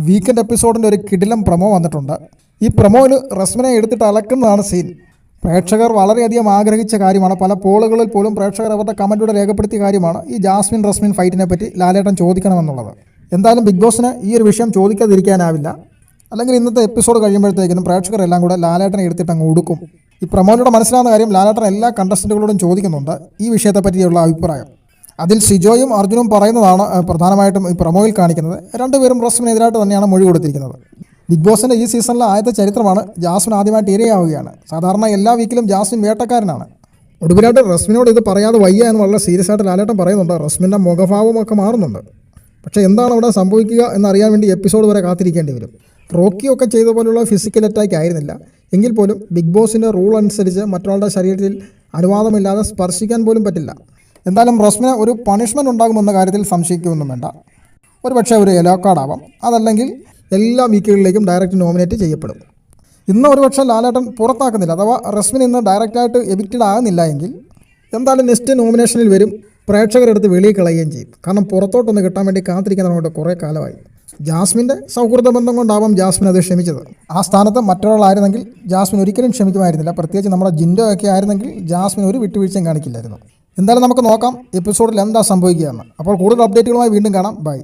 Weekend എപ്പിസോഡിന്റെ ഒരു കിടിലം promo വന്നിട്ടുണ്ട്. ഈ പ്രമോയിൽ റസ്മിനെ എടുത്തിട്ട് അലക്കുന്നതാണ് സീൻ. പ്രേക്ഷകർ വളരെയധികം ആഗ്രഹിച്ച കാര്യമാണ്. പല പോളുകളിൽ പോലും പ്രേക്ഷകർ അവരുടെ കമന്റിലൂടെ രേഖപ്പെടുത്തിയ കാര്യമാണ് ഈ ജാസ്മിൻ റസ്മിൻ ഫൈറ്റിനെ പറ്റി ലാലേട്ടൻ ചോദിക്കണമെന്നുള്ളത്. എന്തായാലും ബിഗ് ബോസിന് ഈ ഒരു വിഷയം ചോദിക്കാതിരിക്കാനാവില്ല. അല്ലെങ്കിൽ ഇന്നത്തെ എപ്പിസോഡ് കഴിയുമ്പോഴത്തേക്കിനും പ്രേക്ഷകരെല്ലാം കൂടെ ലാലേട്ടനെ എടുത്തിട്ട് അങ്ങ് ഒടുക്കും ഈ പ്രൊമോയിലൂടെ മനസ്സിലാവുന്ന കാര്യം ലാലേട്ടൻ എല്ലാ കണ്ടസ്റ്റന്റുകളോടും ചോദിക്കുന്നുണ്ട്. ഈ വിഷയത്തെ പറ്റിയുള്ള അഭിപ്രായം. അതിൽ സിജോയും അർജുനും പറയുന്നതാണ് പ്രധാനമായിട്ടും ഈ പ്രൊമോയിൽ കാണിക്കുന്നത്. രണ്ടുപേരും റസ്മിനെതിരായിട്ട് തന്നെയാണ് മൊഴി കൊടുത്തിരിക്കുന്നത്. ബിഗ് ബോസിന്റെ ഈ സീസണിലെ ആദ്യത്തെ ചരിത്രമാണ് ജാസ്മിൻ ആദ്യമായിട്ട് ഇരയാവുകയാണ്. സാധാരണ എല്ലാ വീക്കിലും ജാസ്മിൻ വേട്ടക്കാരനാണ്. ഒടുവിലായിട്ട് റസ്മിനോട് ഇത് പറയാതെ വയ്യ എന്ന് വളരെ സീരിയസ് ആയിട്ട് ലാലേട്ടൻ പറയുന്നുണ്ട്. റസ്മിന്റെ മുഖഭാവമൊക്കെ മാറുന്നുണ്ട്. പക്ഷേ എന്താണ് അവിടെ സംഭവിക്കുക എന്നറിയാൻ വേണ്ടി എപ്പിസോഡ് വരെ കാത്തിരിക്കേണ്ടി വരും. റോക്കിയൊക്കെ ചെയ്ത പോലുള്ള ഫിസിക്കൽ അറ്റാക്ക് ആയിരുന്നില്ല. എങ്കിൽ പോലും ബിഗ് ബോസിന്റെ റൂൾ അനുസരിച്ച് മറ്റൊരാളുടെ ശരീരത്തിൽ അനുവാദമില്ലാതെ സ്പർശിക്കാൻ പോലും പറ്റില്ല. എന്തായാലും റോസ്മിന് ഒരു പണിഷ്മെന്റ് ഉണ്ടാകുമെന്ന കാര്യത്തിൽ സംശയിക്കുകയൊന്നും വേണ്ട. ഒരു പക്ഷേ ഒരു യെല്ലോ കാർഡ് ആവാം. അതല്ലെങ്കിൽ എല്ലാ വീക്കുകളിലേക്കും ഡയറക്റ്റ് നോമിനേറ്റ് ചെയ്യപ്പെടും. ഇന്ന് ഒരു പക്ഷേ ലാലേട്ടൻ പുറത്താക്കുന്നില്ല. അഥവാ റസ്മിൻ ഇന്ന് ഡയറക്റ്റായിട്ട് എവിക്റ്റഡ് ആകുന്നില്ല എങ്കിൽ എന്തായാലും നെക്സ്റ്റ് നോമിനേഷനിൽ വരും പ്രേക്ഷകരെടുത്ത് വെളിയിൽ കളയുകയും ചെയ്യും. കാരണം പുറത്തോട്ടൊന്ന് കിട്ടാൻ വേണ്ടി കാത്തിരിക്കുന്നതുകൊണ്ട് കുറേ കാലമായി. ജാസ്മിന്റെ സൗഹൃദ ബന്ധം കൊണ്ടാവാം ജാസ്മിൻ അത് ക്ഷമിച്ചത്. ആ സ്ഥാനത്ത് മറ്റൊരാളായിരുന്നെങ്കിൽ ജാസ്മിൻ ഒരിക്കലും ക്ഷമിക്കുമായിരുന്നില്ല. പ്രത്യേകിച്ച് നമ്മുടെ ജിൻഡോ ഒക്കെ ആയിരുന്നെങ്കിൽ ജാസ്മിൻ ഒരു വിട്ടുവീഴ്ചയും കാണിക്കില്ലായിരുന്നു. എന്തായാലും നമുക്ക് നോക്കാം. എപ്പിസോഡിൽ എന്താ സംഭവിക്കുകയെന്ന്. അപ്പോൾ കൂടുതൽ അപ്ഡേറ്റുകളുമായി വീണ്ടും കാണാം. ബൈ